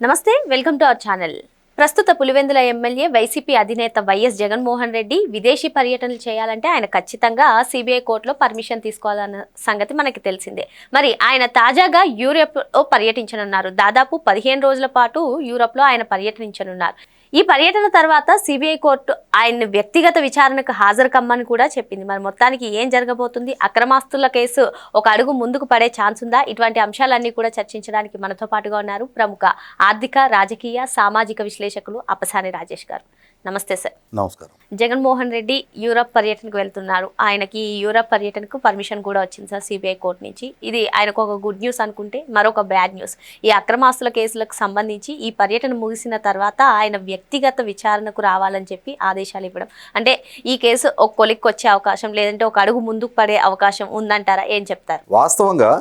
నమస్తే welcome to our channel. ప్రస్తుత Pulivendula MLA YCP అధినేత వైఎస్ జగన్మోహన్ రెడ్డి విదేశీ పర్యటనలు చేయాలంటే ఆయన ఖచ్చితంగా సిబిఐ కోర్టులో పర్మిషన్ తీసుకోవాలన్న సంగతి మనకి తెలిసిందే. మరి ఆయన తాజాగా యూరోప్లో పర్యటించనున్నారు. దాదాపు పదిహేను రోజుల పాటు యూరోప్లో ఆయన పర్యటించనున్నారు. ఈ పర్యటన తర్వాత సిబిఐ కోర్టు ఆయన్ని వ్యక్తిగత విచారణకు హాజరు కమ్మని కూడా చెప్పింది. మరి మొత్తానికి ఏం జరగబోతుంది? అక్రమాస్తుల కేసు ఒక అడుగు ముందుకు పడే ఛాన్స్ ఉందా? ఇటువంటి అంశాలన్నీ కూడా చర్చించడానికి మనతో పాటుగా ఉన్నారు ప్రముఖ ఆర్థిక రాజకీయ సామాజిక విశ్లేషకులు అపసాని రాజేష్ గారు. నమస్తే సార్. నమస్కారం. జగన్మోహన్ రెడ్డి యూరప్ పర్యటనకు వెళ్తున్నారు. ఆయనకి యూరప్ పర్యటనకు పర్మిషన్ కూడా వచ్చింది సార్ సిబిఐ కోర్టు నుంచి. ఇది ఆయనకు ఒక గుడ్ న్యూస్ అనుకుంటే మరొక బ్యాడ్ న్యూస్. ఈ అక్రమాస్తుల కేసులకు సంబంధించి ఈ పర్యటన ముగిసిన తర్వాత ఆయన వ్యక్తిగత విచారణకు రావాలని చెప్పి ఆదేశాలు ఇవ్వడం. అంటే ఈ కేసు ఒక కొలిక్కి వచ్చే అవకాశం లేదంటే ఒక అడుగు ముందుకు పడే అవకాశం ఉందంటారా? ఏం చెప్తారు? వాస్తవంగా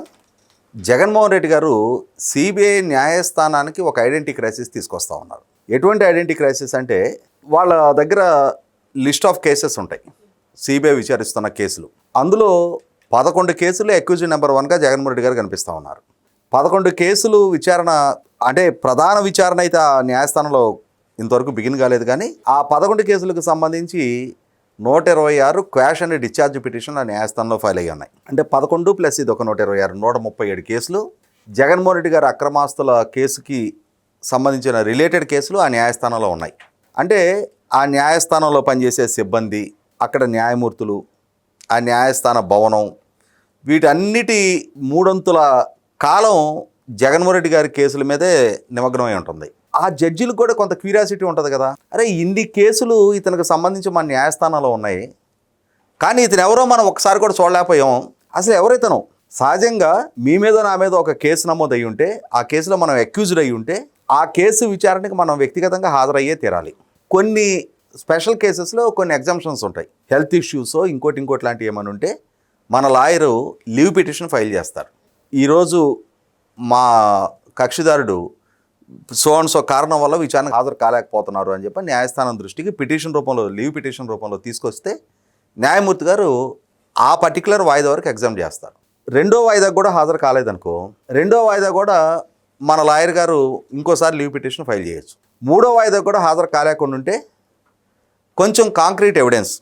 జగన్మోహన్ రెడ్డి గారు సిబిఐ న్యాయస్థానానికి ఒక ఐడెంటిటీ క్రైసిస్ తీసుకొస్తా ఉన్నారు. ఎటువంటి ఐడెంటిటీ క్రైసిస్ అంటే వాళ్ళ దగ్గర లిస్ట్ ఆఫ్ కేసెస్ ఉంటాయి. సిబిఐ విచారిస్తున్న కేసులు. అందులో పదకొండు కేసులు అక్యూజ్ నెంబర్ వన్గా జగన్మోహన్ రెడ్డి గారు కనిపిస్తూ ఉన్నారు. పదకొండు కేసులు విచారణ అంటే ప్రధాన విచారణ అయితే ఆ న్యాయస్థానంలో ఇంతవరకు బిగిన్ కాలేదు కానీ ఆ పదకొండు కేసులకు సంబంధించి నూట ఇరవై ఆరు క్వాష్ అండ్ డిశ్చార్జ్ పిటిషన్ ఆ న్యాయస్థానంలో ఫైల్ అయ్యి ఉన్నాయి. అంటే పదకొండు ప్లస్ ఇది ఒక నూట ఇరవై ఆరు నూట ముప్పై ఏడు కేసులు. జగన్మోహన్ రెడ్డి గారి అక్రమాస్తుల కేసుకి సంబంధించిన రిలేటెడ్ కేసులు ఆ న్యాయస్థానంలో ఉన్నాయి. అంటే ఆ న్యాయస్థానంలో పనిచేసే సిబ్బంది అక్కడ న్యాయమూర్తులు ఆ న్యాయస్థాన భవనం వీటన్నిటి మూడొంతుల కాలం జగన్మోహన్ రెడ్డి గారి కేసుల మీదే నిమగ్నమై ఉంటుంది. ఆ జడ్జిలకు కూడా కొంత క్యూరియాసిటీ ఉంటుంది కదా. అరే ఇన్ని కేసులు ఇతనికి సంబంధించి మన న్యాయస్థానంలో ఉన్నాయి. కానీ ఇతను ఎవరో మనం ఒకసారి కూడా చూడలేకపోయాం. అసలు ఎవరైతను? సహజంగా మీ మీద నా మీద ఒక కేసు నమోదు అయ్యి ఉంటే ఆ కేసులో మనం అక్యూజ్డ్ అయ్యి ఉంటే ఆ కేసు విచారణకి మనం వ్యక్తిగతంగా హాజరయ్యే తీరాలి. కొన్ని స్పెషల్ కేసెస్లో కొన్ని ఎగ్జామ్షన్స్ ఉంటాయి. హెల్త్ ఇష్యూస్ ఇంకోటి ఇంకోటి లాంటివి ఏమైనా ఉంటే మన లాయరు లీవ్ పిటిషన్ ఫైల్ చేస్తారు. ఈరోజు మా కక్షిదారుడు సో అండ్ సో కారణం వల్ల విచారణకు హాజరు కాలేకపోతున్నారు అని చెప్పి న్యాయస్థానం దృష్టికి పిటిషన్ రూపంలో లీవ్ పిటిషన్ రూపంలో తీసుకొస్తే న్యాయమూర్తి గారు ఆ పర్టికులర్ వాయిదా వరకు ఎగ్జామ్ చేస్తారు. రెండో వాయిదా కూడా హాజరు కాలేదనుకో రెండో వాయిదా కూడా మన లాయర్ గారు ఇంకోసారి లీవ్ పిటిషన్ ఫైల్ చేయొచ్చు. మూడో వాయిదా కూడా హాజరు కాలేకుండా ఉంటే కొంచెం కాంక్రీట్ ఎవిడెన్స్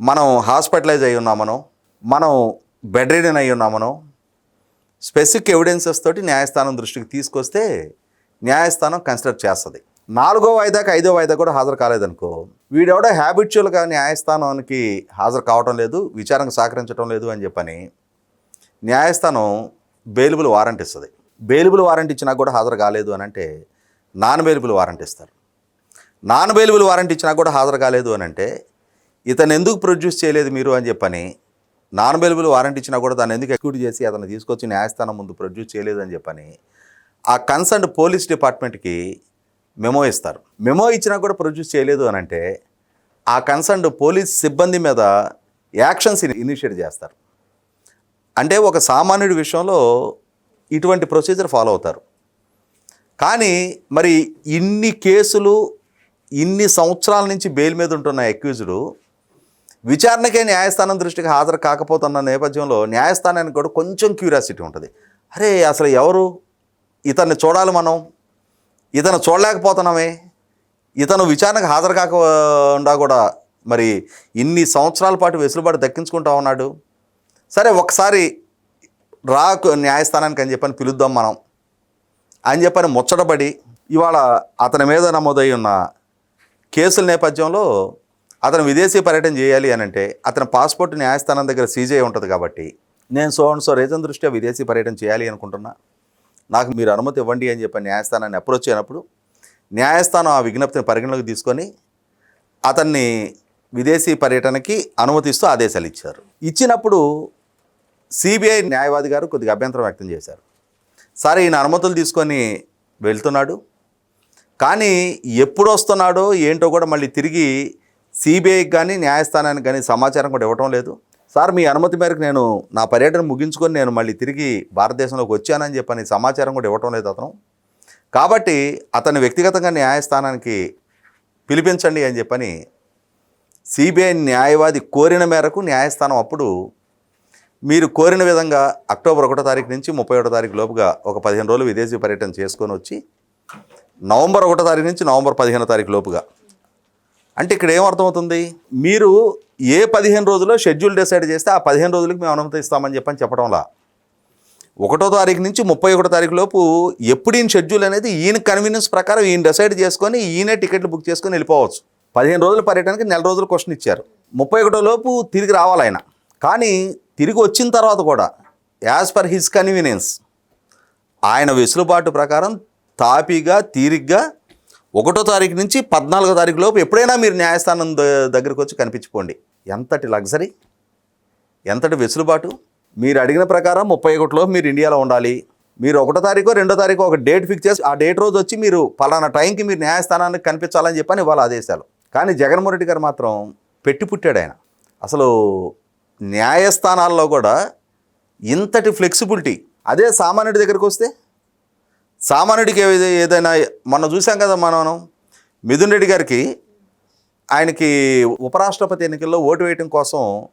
మనం హాస్పిటలైజ్ అయి ఉన్నామనో మనం బెడ్ రీడన్ అయి ఉన్నామనో స్పెసిఫిక్ ఎవిడెన్సెస్ తోటి న్యాయస్థానం దృష్టికి తీసుకొస్తే న్యాయస్థానం కన్సిడర్ చేస్తుంది. నాలుగో వాయిదాకి ఐదో వాయిదా కూడా హాజరు కాలేదనుకో వీడెవడో హ్యాబిచువల్గా న్యాయస్థానానికి హాజరు కావటం లేదు విచారణకు సహకరించడం లేదు అని చెప్పని న్యాయస్థానం బెయిలబుల్ వారెంట్ ఇస్తుంది. బెయిలబుల్ వారెంట్ ఇచ్చినా కూడా హాజరు కాలేదు అని అంటే నాన్ అవైలబుల్ వారంట్ ఇస్తారు. నాన్ అవైలబుల్ వారెంట్ ఇచ్చినా కూడా హాజరు కాలేదు అని అంటే ఇతను ఎందుకు ప్రొడ్యూస్ చేయలేదు మీరు అని చెప్పని నాన్ అవైలబుల్ వారెంట్ ఇచ్చినా కూడా దాన్ని ఎందుకు ఎక్స్క్యూట్ చేసి అతను తీసుకొచ్చి న్యాయస్థానం ముందు ప్రొడ్యూస్ చేయలేదు అని చెప్పని ఆ కన్సర్న్ పోలీస్ డిపార్ట్మెంట్కి మెమో ఇస్తారు. మెమో ఇచ్చినా కూడా ప్రొడ్యూస్ చేయలేదు అని అంటే ఆ కన్సర్న్ పోలీస్ సిబ్బంది మీద యాక్షన్స్ ఇనిషియేట్ చేస్తారు. అంటే ఒక సామాన్యుడి విషయంలో ఇటువంటి ప్రొసీజర్ ఫాలో అవుతారు. కానీ మరి ఇన్ని కేసులు ఇన్ని సంవత్సరాల నుంచి బెయిల్ మీద ఉంటున్న అక్యూజ్డ్ విచారణకే న్యాయస్థానం దృష్టికి హాజరు కాకపోతున్న నేపథ్యంలో న్యాయస్థానానికి కూడా కొంచెం క్యూరియాసిటీ ఉంటుంది. అరే అసలు ఎవరు? ఇతన్ని చూడాలి మనం. ఇతను చూడలేకపోతున్నామే. ఇతను విచారణకు హాజరు కాకుండా కూడా మరి ఇన్ని సంవత్సరాల పాటు వెసులుబాటు దక్కించుకుంటా ఉన్నాడు. సరే ఒకసారి రాకు న్యాయస్థానానికి అని చెప్పని పిలుద్దాం మనం. అని చెప్పని ముచ్చటపడి ఇవాళ అతని మీద నమోదై ఉన్న కేసుల నేపథ్యంలో అతను విదేశీ పర్యటన చేయాలి అని అంటే అతని పాస్పోర్ట్ న్యాయస్థానం దగ్గర సీజ్ అయి ఉంటుంది కాబట్టి నేను సో అండ్ సో రీజన్ దృష్ట్యా విదేశీ పర్యటన చేయాలి అనుకుంటున్నా. నాకు మీరు అనుమతి ఇవ్వండి అని చెప్పి న్యాయస్థానాన్ని అప్రోచ్ అయినప్పుడు న్యాయస్థానం ఆ విజ్ఞప్తిని పరిగణలోకి తీసుకొని అతన్ని విదేశీ పర్యటనకి అనుమతిస్తూ ఆదేశాలు ఇచ్చారు. ఇచ్చినప్పుడు సిబిఐ న్యాయవాది గారు కొద్దిగా అభ్యంతరం వ్యక్తం చేశారు. సరే ఈయన అనుమతులు తీసుకొని వెళ్తున్నాడు. కానీ ఎప్పుడు వస్తున్నాడో ఏంటో కూడా మళ్ళీ తిరిగి సిబిఐకి కానీ న్యాయస్థానానికి కానీ సమాచారం కూడా ఇవ్వటం లేదు. సార్ మీ అనుమతి మేరకు నేను నా పర్యటన ముగించుకొని నేను మళ్ళీ తిరిగి భారతదేశంలోకి వచ్చానని చెప్పని సమాచారం కూడా ఇవ్వటం లేదు అతను. కాబట్టి అతను వ్యక్తిగతంగా న్యాయస్థానానికి పిలిపించండి అని చెప్పని సిబిఐ న్యాయవాది కోరిన మేరకు న్యాయస్థానం అప్పుడు మీరు కోరిన విధంగా అక్టోబర్ ఒకటో తారీఖు నుంచి ముప్పై ఒకటో తారీఖు లోపుగా ఒక పదిహేను రోజులు విదేశీ పర్యటన చేసుకొని వచ్చి నవంబర్ ఒకటో తారీఖు నుంచి నవంబర్ పదిహేనో తారీఖు లోపుగా. అంటే ఇక్కడ ఏం అర్థమవుతుంది? మీరు ఏ పదిహేను రోజుల్లో షెడ్యూల్ డిసైడ్ చేస్తే ఆ పదిహేను రోజులకు మేము అనుమతి ఇస్తామని చెప్పని చెప్పడంలా ఒకటో తారీఖు నుంచి ముప్పై ఒకటో తారీఖు లోపు ఎప్పుడు ఈయన షెడ్యూల్ అనేది ఈయన కన్వీనియన్స్ ప్రకారం ఈయన డిసైడ్ చేసుకొని ఈయనే టికెట్లు బుక్ చేసుకొని వెళ్ళిపోవచ్చు. పదిహేను రోజుల పర్యటనకి నెల రోజులు క్వశ్చన్ ఇచ్చారు. ముప్పై ఒకటో లోపు తిరిగి రావాలి ఆయన. కానీ తిరిగి వచ్చిన తర్వాత కూడా యాజ్ పర్ హిస్ కన్వీనియన్స్ ఆయన వెసులుబాటు ప్రకారం తాపీగా తీరిగ్గా ఒకటో తారీఖు నుంచి పద్నాలుగో తారీఖు లోపు ఎప్పుడైనా మీరు న్యాయస్థానం దగ్గరికి వచ్చి కనిపించుకోండి. ఎంతటి లగ్జరీ ఎంతటి వెసులుబాటు మీరు అడిగిన ప్రకారం ముప్పై ఒకటిలో మీరు ఇండియాలో ఉండాలి. మీరు ఒకటో తారీఖు రెండో తారీఖు ఒక డేట్ ఫిక్స్ చేసి ఆ డేట్ రోజు వచ్చి మీరు పలానా టైంకి మీరు న్యాయస్థానానికి కనిపించాలని చెప్పని ఇవాళ ఆదేశాలు. కానీ జగన్మోహన్ రెడ్డి గారు మాత్రం పెట్టి పుట్టాడు ఆయన. అసలు న్యాయస్థానాల్లో కూడా ఇంతటి ఫ్లెక్సిబిలిటీ. అదే సామాన్యుడి దగ్గరికి వస్తే? సామాన్యుడికి ఏదైనా మొన్న చూసాం కదా మనం మిథున్ రెడ్డి గారికి ఆయనకి ఉపరాష్ట్రపతి ఎన్నికల్లో ఓటు వేయటం కోసం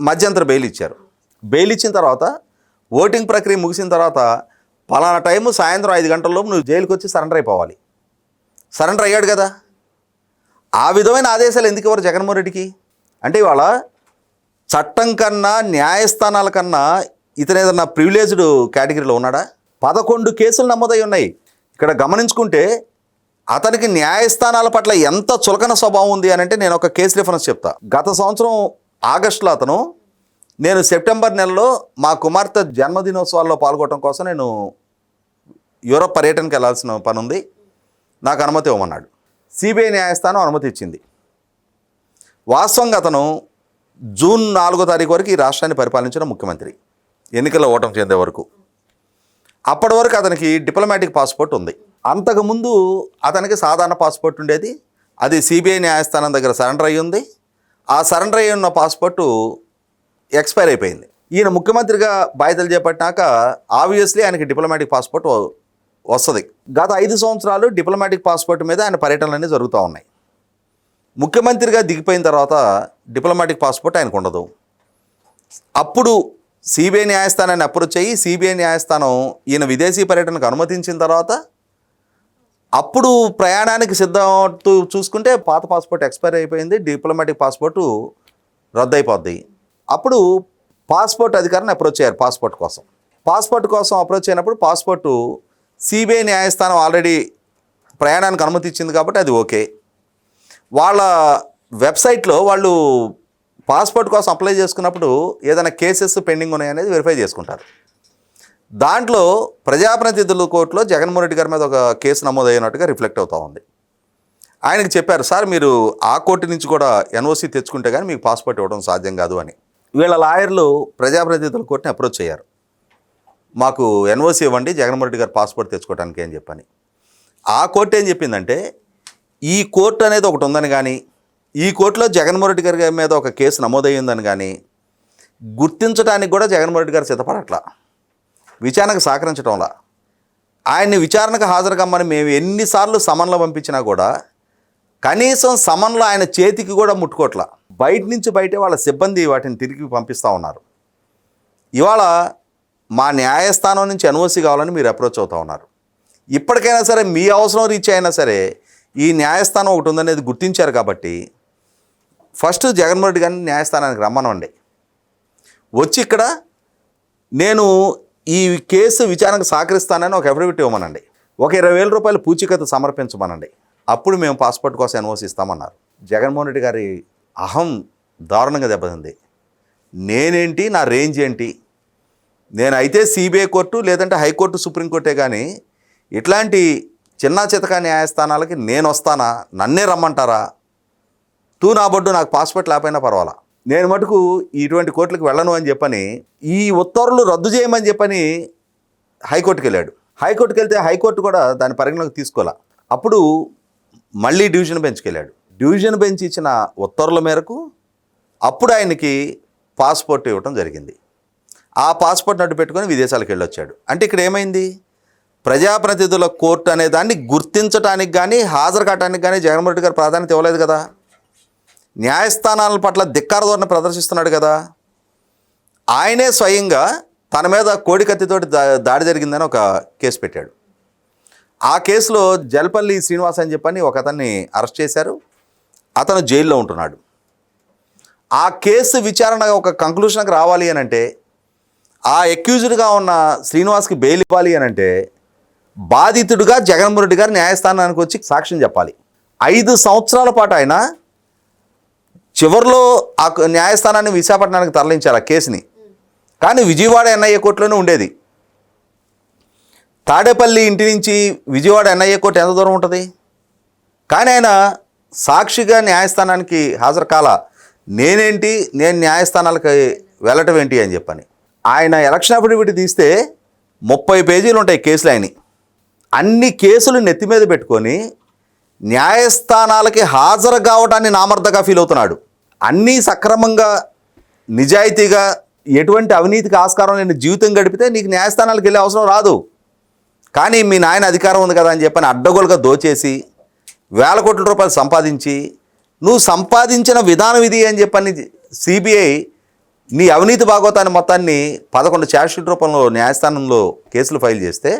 మధ్యంతర బెయిల్ ఇచ్చారు. బెయిల్ ఇచ్చిన తర్వాత ఓటింగ్ ప్రక్రియ ముగిసిన తర్వాత పలానా టైము సాయంత్రం ఐదు గంటల్లోపు నువ్వు జైలుకి వచ్చి సరెండర్ అయిపోవాలి. సరెండర్ అయ్యాడు కదా. ఆ విధమైన ఆదేశాలు ఎందుకు ఇవ్వరు జగన్మోహన్ రెడ్డికి? అంటే ఇవాళ చట్టం కన్నా న్యాయస్థానాల కన్నా ఇతను ఏదన్నా ప్రివిలేజ్డ్ కేటగిరీలో ఉన్నాడా? పదకొండు కేసులు నమోదై ఉన్నాయి. ఇక్కడ గమనించుకుంటే అతనికి న్యాయస్థానాల పట్ల ఎంత చులకన స్వభావం ఉంది అని అంటే నేను ఒక కేసు రిఫరెన్స్ చెప్తా. గత సంవత్సరం ఆగస్టులో అతను నేను సెప్టెంబర్ నెలలో మా కుమార్తె జన్మదినోత్సవాల్లో పాల్గొనడం కోసం నేను యూరప్ పర్యటనకి వెళ్ళాల్సిన పని ఉంది. నాకు అనుమతి ఇవ్వమన్నాడు. సిబిఐ న్యాయస్థానం అనుమతి ఇచ్చింది. వాస్తవంగా అతను జూన్ నాలుగో తారీఖు వరకు ఈ రాష్ట్రాన్ని పరిపాలించిన ముఖ్యమంత్రి. ఎన్నికల్లో ఓటమి చెందే వరకు. అప్పటి వరకు అతనికి డిప్లొమాటిక్ పాస్పోర్ట్ ఉంది. అంతకుముందు అతనికి సాధారణ పాస్పోర్ట్ ఉండేది. అది సిబిఐ న్యాయస్థానం దగ్గర సరెండర్ అయ్యి ఉంది ఆ సరెండర్ అయ్యి ఉన్న పాస్పోర్టు ఎక్స్పైర్ అయిపోయింది. ఈయన ముఖ్యమంత్రిగా బాధ్యతలు చేపట్టినాక ఆబ్వియస్లీ ఆయనకి డిప్లొమాటిక్ పాస్పోర్ట్ వస్తుంది. గత ఐదు సంవత్సరాలు డిప్లొమాటిక్ పాస్పోర్ట్ మీద ఆయన పర్యటనలన్నీ జరుగుతూ ఉన్నాయి. ముఖ్యమంత్రిగా దిగిపోయిన తర్వాత డిప్లొమాటిక్ పాస్పోర్ట్ ఆయనకు ఉండదు అప్పుడు సిబిఐ న్యాయస్థానాన్ని అప్రోచ్ అయ్యి సిబిఐ న్యాయస్థానం ఈయన విదేశీ పర్యటనకు అనుమతించిన తర్వాత అప్పుడు ప్రయాణానికి సిద్ధం చూసుకుంటే పాత పాస్పోర్ట్ ఎక్స్పైర్ అయిపోయింది డిప్లొమాటిక్ పాస్పోర్టు రద్దయిపోద్ది. అప్పుడు పాస్పోర్ట్ అధికారిని అప్రోచ్ అయ్యారు పాస్పోర్ట్ కోసం. పాస్పోర్ట్ కోసం అప్రోచ్ అయినప్పుడు పాస్పోర్టు సిబిఐ న్యాయస్థానం ఆల్రెడీ ప్రయాణానికి అనుమతి ఇచ్చింది కాబట్టి అది ఓకే. వాళ్ళ వెబ్సైట్లో వాళ్ళు పాస్పోర్ట్ కోసం అప్లై చేసుకున్నప్పుడు ఏదైనా కేసెస్ పెండింగ్ ఉన్నాయనేది వెరిఫై చేసుకుంటారు. దాంట్లో ప్రజాప్రతినిధుల కోర్టులో జగన్మోహన్ రెడ్డి గారి మీద ఒక కేసు నమోదైనట్టుగా రిఫ్లెక్ట్ అవుతూ ఉంది. ఆయనకి చెప్పారు సార్ మీరు ఆ కోర్టు నుంచి కూడా ఎన్ఓసి తెచ్చుకుంటే కానీ మీకు పాస్పోర్ట్ ఇవ్వడం సాధ్యం కాదు అని. వీళ్ళ లాయర్లు ప్రజాప్రతినిధుల కోర్టుని అప్రోచ్ అయ్యారు మాకు ఎన్ఓసి ఇవ్వండి జగన్మోహన్ రెడ్డి గారు పాస్పోర్ట్ తెచ్చుకోవడానికి అని చెప్పని. ఆ కోర్టు ఏం చెప్పిందంటే ఈ కోర్టు అనేది ఒకటి ఉందని కానీ ఈ కోర్టులో జగన్మోహన్ రెడ్డి గారి మీద ఒక కేసు నమోదయ్యిందని కానీ గుర్తించడానికి కూడా జగన్మోహన్ రెడ్డి గారు సిద్ధపడట్లా. విచారణకు సహకరించడంలా ఆయన్ని విచారణకు హాజరు కమ్మని మేము ఎన్నిసార్లు సమన్లో పంపించినా కూడా కనీసం సమన్లో ఆయన చేతికి కూడా ముట్టుకోట్లా. బయట నుంచి బయటే వాళ్ళ సిబ్బంది వాటిని తిరిగి పంపిస్తూ ఉన్నారు. ఇవాళ మా న్యాయస్థానం నుంచి ఎన్ఓసి కావాలని మీరు అప్రోచ్ అవుతూ ఉన్నారు. ఇప్పటికైనా సరే మీ అవసరం రీచ్ అయినా సరే ఈ న్యాయస్థానం ఒకటి ఉందనేది గుర్తించారు కాబట్టి ఫస్ట్ జగన్మోహన్ రెడ్డి గారిని న్యాయస్థానానికి రమ్మనండి. వచ్చి ఇక్కడ నేను ఈ కేసు విచారణకు సహకరిస్తానని ఒక అఫిడవిట్ ఇవ్వమనండి. ఒక ఇరవై వేల రూపాయలు పూచికత్తు సమర్పించమనండి. అప్పుడు మేము పాస్పోర్ట్ కోసం ఎన్ఓసి ఇస్తామన్నారు. జగన్మోహన్ రెడ్డి గారి అహం దారుణంగా దెబ్బతింది. నేనేంటి నా రేంజ్ ఏంటి? నేనైతే సిబిఐ కోర్టు లేదంటే హైకోర్టు సుప్రీంకోర్టే కానీ ఇట్లాంటి చిన్న చితక న్యాయస్థానాలకి నేను వస్తానా నన్నే రమ్మంటారా? తూ నా బొడ్డు నాకు పాస్పోర్ట్ లేకపోయినా పర్వాలా? నేను మటుకు ఇటువంటి కోర్టులకు వెళ్ళను అని చెప్పని ఈ ఉత్తర్వులు రద్దు చేయమని చెప్పని హైకోర్టుకి వెళ్ళాడు హైకోర్టుకి వెళ్తే హైకోర్టు కూడా దాని పరిగణలోకి తీసుకోలే. అప్పుడు మళ్ళీ డివిజన్ బెంచ్కి వెళ్ళాడు డివిజన్ బెంచ్ ఇచ్చిన ఉత్తర్వుల మేరకు అప్పుడు ఆయనకి పాస్పోర్ట్ ఇవ్వటం జరిగింది. ఆ పాస్పోర్ట్ నడ్డు పెట్టుకొని విదేశాలకు వెళ్ళొచ్చాడు అంటే ఇక్కడ ఏమైంది? ప్రజాప్రతినిధుల కోర్టు అనే దాన్ని గుర్తించడానికి కానీ హాజరు కావడానికి కానీ జగన్మోహన్ రెడ్డి గారు ప్రాధాన్యత ఇవ్వలేదు కదా. న్యాయస్థానాల పట్ల ధిక్కార ధోరణి ప్రదర్శిస్తున్నాడు కదా. ఆయనే స్వయంగా తన మీద కోడికత్తితోటి దా దాడి జరిగిందని ఒక కేసు పెట్టాడు. ఆ కేసులో జల్పల్లి శ్రీనివాస్ అని చెప్పని ఒక అతన్ని అరెస్ట్ చేశారు. అతను జైల్లో ఉంటున్నాడు. ఆ కేసు విచారణ ఒక కంక్లూషన్కి రావాలి అని అంటే ఆ అక్యూజ్డ్గా ఉన్న శ్రీనివాస్కి బెయిల్ ఇవ్వాలి అని అంటే బాధితుడిగా జగన్మోహన్ రెడ్డి గారు న్యాయస్థానానికి వచ్చి సాక్ష్యం చెప్పాలి. ఐదు సంవత్సరాల పాటు ఆయన చివరిలో ఆ న్యాయస్థానాన్ని విశాఖపట్నానికి తరలించారు ఆ కేసుని. కానీ విజయవాడ ఎన్ఐఏ కోర్టులోనే ఉండేది. తాడేపల్లి ఇంటి నుంచి విజయవాడ ఎన్ఐఏ కోర్టు ఎంత దూరం ఉంటుంది? కానీ ఆయన సాక్షిగా న్యాయస్థానానికి హాజరు కాల నేనేంటి నేను న్యాయస్థానాలకి వెళ్ళటం ఏంటి అని చెప్పని. ఆయన ఎలక్షన్ అఫిడవిట్ తీస్తే ముప్పై పేజీలు ఉంటాయి కేసులు ఆయన్ని అన్ని కేసులు నెత్తి మీద పెట్టుకొని న్యాయస్థానాలకి హాజరు కావటాన్ని నామర్థగా ఫీల్ అవుతున్నాడు. అన్నీ సక్రమంగా నిజాయితీగా ఎటువంటి అవినీతికి ఆస్కారం లేని జీవితం గడిపితే నీకు న్యాయస్థానాలకు వెళ్ళే అవసరం రాదు. కానీ మీ నాయన అధికారం ఉంది కదా అని చెప్పని అడ్డగోలుగా దోచేసి వేల కోట్ల రూపాయలు సంపాదించి నువ్వు సంపాదించిన విధానం ఇది అని చెప్పని సిబిఐ నీ అవినీతి భాగవతాన్ని మొత్తాన్ని పదకొండు ఛార్జ్షీట్ రూపంలో న్యాయస్థానంలో కేసులు ఫైల్ చేస్తే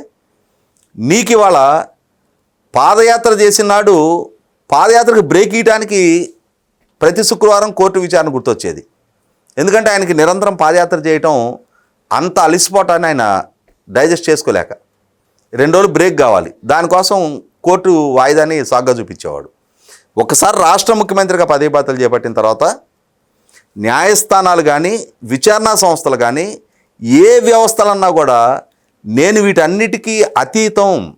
నీకు ఇవాళ పాదయాత్ర చేసిన నాడు పాదయాత్రకు బ్రేక్ ఇవ్వడానికి ప్రతి శుక్రవారం కోర్టు విచారణ గుర్తొచ్చేది. ఎందుకంటే ఆయనకి నిరంతరం పాదయాత్ర చేయటం అంత అలిసిపోవటాన్ని ఆయన డైజెస్ట్ చేసుకోలేక. రెండు రోజులు బ్రేక్ కావాలి. దానికోసం కోర్టు వాయిదాని సాగ్గా చూపించేవాడు. ఒకసారి రాష్ట్ర ముఖ్యమంత్రిగా పదవి బాధ్యతలు చేపట్టిన తర్వాత న్యాయస్థానాలు కానీ విచారణా సంస్థలు కానీ ఏ వ్యవస్థలన్నా కూడా నేను వీటన్నిటికీ అతీతం.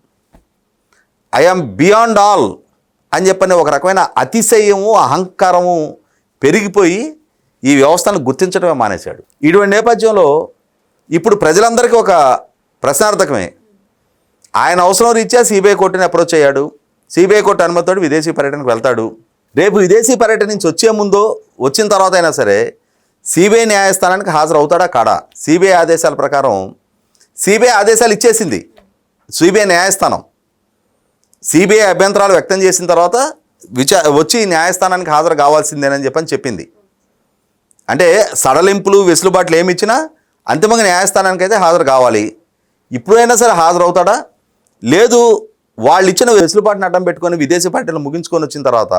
ఐఎమ్ బియాండ్ ఆల్ అని చెప్పని ఒక రకమైన అతిశయము అహంకారము పెరిగిపోయి ఈ వ్యవస్థను గుర్తించడమే మానేశాడు. ఇటువంటి నేపథ్యంలో ఇప్పుడు ప్రజలందరికీ ఒక ప్రశ్నార్థకమే. ఆయన అవసరం రీత్యా సిబిఐ కోర్టుని అప్రోచ్ అయ్యాడు. సిబిఐ కోర్టు అనుమతితో విదేశీ పర్యటనకు వెళ్తాడు. రేపు విదేశీ పర్యటన నుంచి వచ్చే ముందో వచ్చిన తర్వాత అయినా సరే సిబిఐ న్యాయస్థానానికి హాజరవుతాడా కాడా? సిబిఐ ఆదేశాల ప్రకారం సిబిఐ ఆదేశాలు ఇచ్చేసింది. సిబిఐ న్యాయస్థానం. సిబిఐ అభ్యంతరాలు వ్యక్తం చేసిన తర్వాత విచా వచ్చి న్యాయస్థానానికి హాజరు కావాల్సిందేనని చెప్పని చెప్పింది. అంటే సడలింపులు వెసులుబాట్లు ఏమి ఇచ్చినా అంతిమంగా న్యాయస్థానానికి అయితే హాజరు కావాలి. ఇప్పుడైనా సరే హాజరవుతాడా? లేదు వాళ్ళు ఇచ్చిన వెసులుబాటును అడ్డం పెట్టుకొని విదేశీ పార్టీలు ముగించుకొని వచ్చిన తర్వాత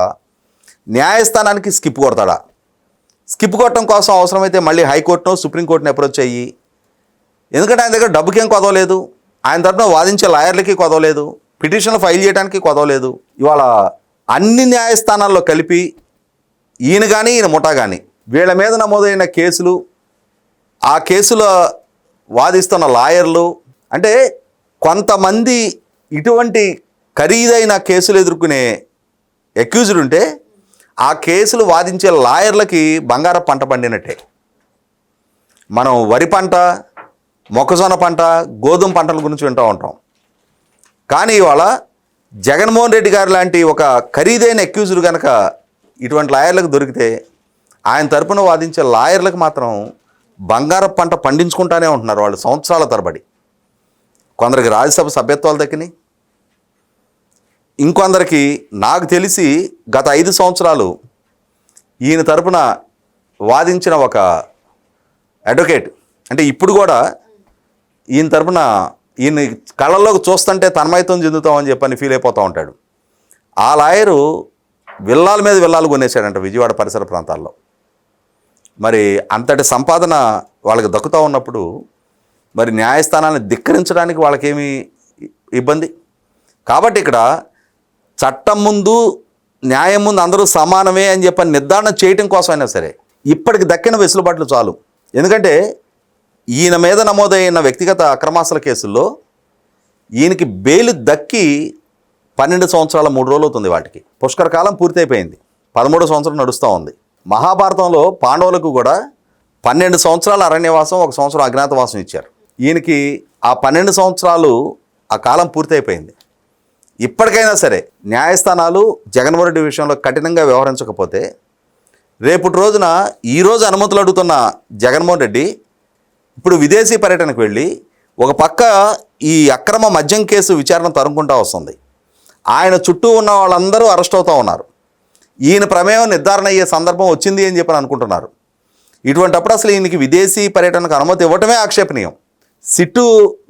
న్యాయస్థానానికి స్కిప్ కొడతాడా? స్కిప్ కొట్టడం కోసం అవసరమైతే మళ్ళీ హైకోర్టును సుప్రీంకోర్టును అప్రోచ్ అయ్యి ఎందుకంటే ఆయన దగ్గర డబ్బుకేం కొదవలేదు. ఆయన తరఫున వాదించే లాయర్లకి కొదవలేదు. పిటిషన్లు ఫైల్ చేయడానికి కొదవలేదు. ఇవాళ అన్ని న్యాయస్థానాల్లో కలిపి ఈయన కానీ ఈయన ముఠా కానీ వీళ్ళ మీద నమోదైన కేసులు ఆ కేసులో వాదిస్తున్న లాయర్లు అంటే కొంతమంది ఇటువంటి ఖరీదైన కేసులు ఎదుర్కొనే అక్యూజ్డ్ ఉంటే ఆ కేసులు వాదించే లాయర్లకి బంగారం పంట పండినట్టే. మనం వరి పంట మొక్కజొన్న పంట గోధుమ పంటల గురించి వింటూ ఉంటాం. కానీ ఇవాళ జగన్మోహన్ రెడ్డి గారు లాంటి ఒక ఖరీదైన అక్యూజ్డ్ కనుక ఇటువంటి లాయర్లకు దొరికితే ఆయన తరపున వాదించే లాయర్లకు మాత్రం బంగారం పంట పండించుకుంటానే ఉంటున్నారు వాళ్ళు సంవత్సరాల తరబడి. కొందరికి రాజ్యసభ సభ్యత్వాలు దక్కినాయి. ఇంకొందరికి నాకు తెలిసి గత ఐదు సంవత్సరాలు ఈయన తరపున వాదించిన ఒక అడ్వకేట్ అంటే ఇప్పుడు కూడా ఈయన తరపున ఈయన కళ్ళల్లోకి చూస్తుంటే తన్మయత్వం చెందుతామని చెప్పని ఫీల్ అయిపోతూ ఉంటాడు. ఆ లాయరు విల్లాల మీద విల్లాలు కొనేసాడంట విజయవాడ పరిసర ప్రాంతాల్లో. మరి అంతటి సంపాదన వాళ్ళకి దక్కుతూ ఉన్నప్పుడు మరి న్యాయస్థానాన్ని ధిక్కరించడానికి వాళ్ళకేమి ఇబ్బంది? కాబట్టి ఇక్కడ చట్టం ముందు న్యాయం ముందు అందరూ సమానమే అని చెప్పని నిర్ధారణ చేయటం కోసమైనా సరే ఇప్పటికి దక్కిన వెసులుబాట్లు చాలు. ఎందుకంటే ఈయన మీద నమోదైన వ్యక్తిగత అక్రమాస్తుల కేసుల్లో ఈయనకి బెయిల్ దక్కి పన్నెండు సంవత్సరాల మూడు రోజులు అవుతుంది వాటికి. పుష్కర కాలం పూర్తయిపోయింది. పదమూడు సంవత్సరం నడుస్తూ ఉంది. మహాభారతంలో పాండవులకు కూడా పన్నెండు సంవత్సరాల అరణ్యవాసం ఒక సంవత్సరం అజ్ఞాతవాసం ఇచ్చారు. ఈయనకి ఆ పన్నెండు సంవత్సరాలు ఆ కాలం పూర్తయిపోయింది. ఇప్పటికైనా సరే న్యాయస్థానాలు జగన్మోహన్ రెడ్డి విషయంలో కఠినంగా వ్యవహరించకపోతే రేపటి రోజున ఈరోజు అనుమతులు అడుగుతున్న జగన్మోహన్ రెడ్డి ఇప్పుడు విదేశీ పర్యటనకు వెళ్ళి ఒక పక్క ఈ అక్రమ మద్యం కేసు విచారణ తరుముకుంటా వస్తుంది. ఆయన చుట్టూ ఉన్న వాళ్ళందరూ అరెస్ట్ అవుతూ ఉన్నారు. ఈయన ప్రమేయం నిర్ధారణ అయ్యే సందర్భం వచ్చింది అని చెప్పని అనుకుంటున్నారు. ఇటువంటప్పుడు అసలు ఈయనకి విదేశీ పర్యటనకు అనుమతి ఇవ్వటమే ఆక్షేపణీయం. సిట్టు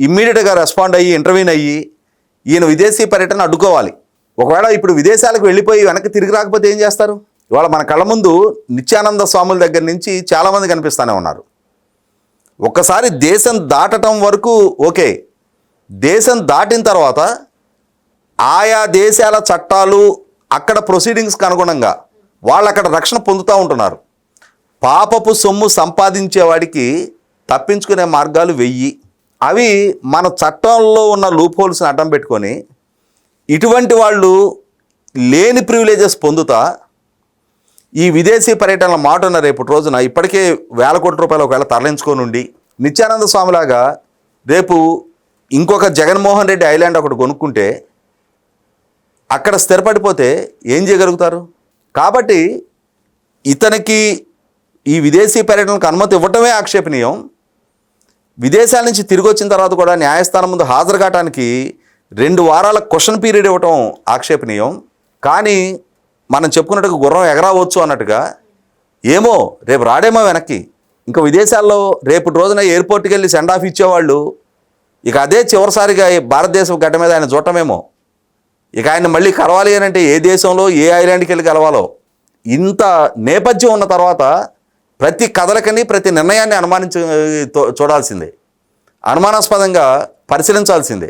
ఇమ్మీడియట్గా రెస్పాండ్ అయ్యి ఇంటర్వ్యూన్ అయ్యి ఈయన విదేశీ పర్యటన అడ్డుకోవాలి. ఒకవేళ ఇప్పుడు విదేశాలకు వెళ్ళిపోయి వెనక్కి తిరిగి రాకపోతే ఏం చేస్తారు? ఇవాళ మన కళ్ళ ముందు నిత్యానంద స్వాముల దగ్గర నుంచి చాలామంది కనిపిస్తూనే ఉన్నారు. ఒక్కసారి దేశం దాటటం వరకు ఓకే. దేశం దాటిన తర్వాత ఆయా దేశాల చట్టాలు అక్కడ ప్రొసీడింగ్స్కి అనుగుణంగా వాళ్ళు అక్కడ రక్షణ పొందుతూ ఉంటున్నారు. పాపపు సొమ్ము సంపాదించేవాడికి తప్పించుకునే మార్గాలు వెయ్యి. అవి మన చట్టంలో ఉన్న లూప్ హోల్స్ని అడ్డం పెట్టుకొని ఇటువంటి వాళ్ళు లేని ప్రివిలేజెస్ పొందుతా ఈ విదేశీ పర్యటనల మాట ఉన్న రేపు రోజున ఇప్పటికే వేల కోట్ల రూపాయలు ఒకవేళ తరలించుకొని ఉండి నిత్యానంద స్వామిలాగా రేపు ఇంకొక జగన్మోహన్ రెడ్డి ఐలాండ్ ఒకటి కొనుక్కుంటే అక్కడ స్థిరపడిపోతే ఏం చేయగలుగుతారు? కాబట్టి ఇతనికి ఈ విదేశీ పర్యటనకు అనుమతి ఇవ్వటమే ఆక్షేపణీయం. విదేశాల నుంచి తిరిగి వచ్చిన తర్వాత కూడా న్యాయస్థానం ముందు హాజరు కావడానికి రెండు వారాల క్వశ్చన్ పీరియడ్ ఇవ్వటం ఆక్షేపణీయం. కానీ మనం చెప్పుకున్నట్టుగా గుర్రం ఎగరావచ్చు అన్నట్టుగా ఏమో రేపు రాడేమో వెనక్కి. ఇంకా విదేశాల్లో రేపు రోజున ఎయిర్పోర్ట్కి వెళ్ళి సెండ్ ఆఫ్ ఇచ్చేవాళ్ళు. ఇక అదే చివరిసారిగా భారతదేశం గడ్డ మీద ఆయన చూడటమేమో. ఇక ఆయన మళ్ళీ కలవాలి అని అంటే ఏ దేశంలో ఏ ఐలాండ్కి వెళ్ళి కలవాలో. ఇంత నేపథ్యం ఉన్న తర్వాత ప్రతి కథలకని ప్రతి నిర్ణయాన్ని అనుమానించ చూడాల్సిందే. అనుమానాస్పదంగా పరిశీలించాల్సిందే.